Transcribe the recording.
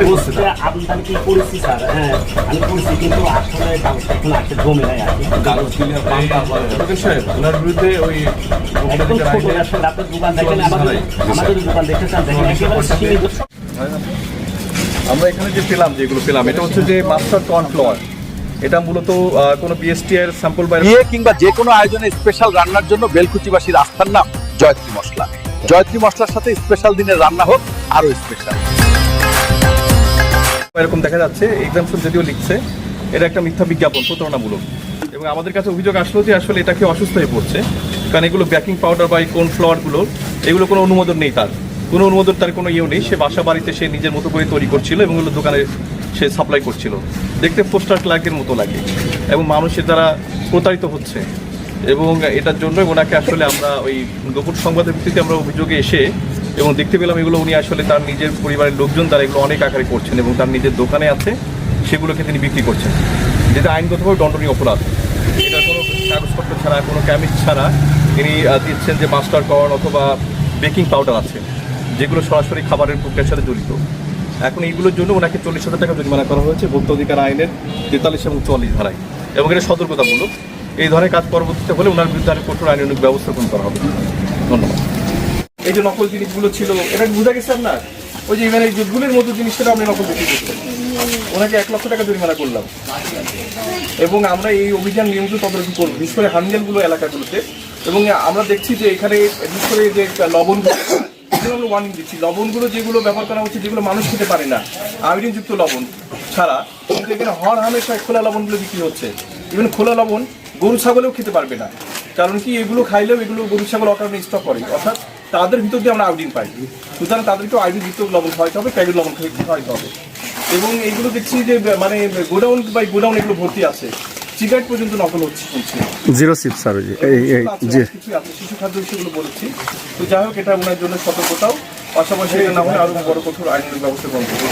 করেছি স্যার? হ্যাঁ আমি করেছি কিন্তু আসলে এখন আসে জমে নাই আর কি। কাগজ দিলে পাল্টা আবার ফকির সাহেব ওনার বিরুদ্ধে ওই একদম ছোট আসলে আপনার দোকান দেখেন আমাদের আমাদের দোকান দেখেছেন দেখেন একেবারে সীমিত। আমরা এখানে যে পেলাম যেগুলো পেলাম এটা হচ্ছে যে মাস্টার কর্নফ্লাওয়ার এটা মূলত আহ, কোনো বিএসটি এর স্যাম্পল বাইরে বিয়ে কিংবা যে কোনো আয়োজনে স্পেশাল রান্নার জন্য বেলকুচিবাসীর আস্থার নাম জয়ত্রী মশলা। জয়ত্রী মশলার সাথে স্পেশাল দিনের রান্না হোক আরও স্পেশাল এরকম দেখা যাচ্ছে এক্সামশন যদিও লিখছে এটা একটা মিথ্যা বিজ্ঞাপন, প্রতারণামূলক। এবং আমাদের কাছে অভিযোগ আসলো যে আসলে এটাকে অসুস্থ হয়ে পড়ছে, কারণ এগুলো বেকিং পাউডার বা কোন ফ্লাওয়ারগুলো এগুলো কোনো অনুমোদন নেই তার। কোনো অনুমোদন তার কোনো ইয়েও নেই, সে বাসা বাড়িতে সে নিজের মতো করে তৈরি করছিল এবং এগুলো দোকানে সে সাপ্লাই করছিল। দেখতে পোস্টার ক্লার্কের মতো লাগে এবং মানুষের দ্বারা প্রতারিত হচ্ছে। এবং এটার জন্য ওনাকে আসলে আমরা ওই গোপন সংবাদের ভিত্তিতে আমরা অভিযোগে এসে এবং দেখতে পেলাম এগুলো উনি আসলে তার নিজের পরিবারের লোকজন, তারা এগুলো অনেক আকারে করছেন এবং তার নিজের দোকানে আছে, সেগুলোকে তিনি বিক্রি করছেন। যেটা আইনগতভাবে দণ্ডনীয় অপরাধ। এটা কোনো কাগজপত্র ছাড়া, কোনো ক্যামিস্ট ছাড়া তিনি দিচ্ছেন যে মাস্টার কর্ন অথবা বেকিং পাউডার আছে, যেগুলো সরাসরি খাবারের প্রক্রিয়ার সাথে জড়িত। এখন এইগুলোর জন্য ওনাকে চল্লিশ হাজার টাকা জরিমানা করা হয়েছে, ভোক্তা অধিকার আইনের তেতাল্লিশ এবং চুয়াল্লিশ ধারায়। এবং এটা সতর্কতামূলক। এই ধরনের কাজ পরবর্তীতে হলে ওনার বিরুদ্ধে আরও কঠোর আইনানুগ ব্যবস্থা গ্রহণ করা হবে। ধন্যবাদ। এই যে নকল জিনিসগুলো ছিল, এটা বোঝা গেছে আপনার? ওই যে এখানে জুটগুলির মতো জিনিসটা আপনি নকল বিক্রি করছেন। ওনাকে এক লক্ষ টাকা জরিমানা করলাম। এবং আমরা এই অভিযান নিয়মিত তদারকি করব, বিশেষ করে হানজালগুলো এলাকাগুলোতে। এবং আমরা দেখছি যে এখানে, বিশেষ করে যে লবণগুলো আমরা ওয়ার্নিং দিচ্ছি, লবণগুলো যেগুলো ব্যবহার করা হচ্ছে, যেগুলো মানুষ খেতে পারে না, আয়োডিনযুক্ত লবণ ছাড়া, কিন্তু এখানে হর হামেশা খোলা লবণগুলো বিক্রি হচ্ছে। ইভেন খোলা লবণ গরু ছাগলেও খেতে পারবে না। কারণ কি, এগুলো খাইলেও এগুলো গরু ছাগল অকারণে স্টক করে। অর্থাৎ তাদের ভিতর দিয়ে আমরা আয়োডিন পাই। সুতরাং তাদেরকেও আয়োডিন যুক্ত লবণ খাওয়াইতে হবে প্যাকেট লবণ খাওয়াইতে হবে এবং এইগুলো দেখছি যে মানে গোডাউন বাই গোডাউন এগুলো ভর্তি আছে। সিগারেট পর্যন্ত নকল হচ্ছে জিরো সিপ স্যার জি আছে শিশু খাদ্য সেগুলো বলেছি। তো যাই হোক এটা ওনার জন্য সতর্কতাও। পাশাপাশি এটা না হলে আরও বড় কঠোর আইনের ব্যবস্থা গ্রহণ করব।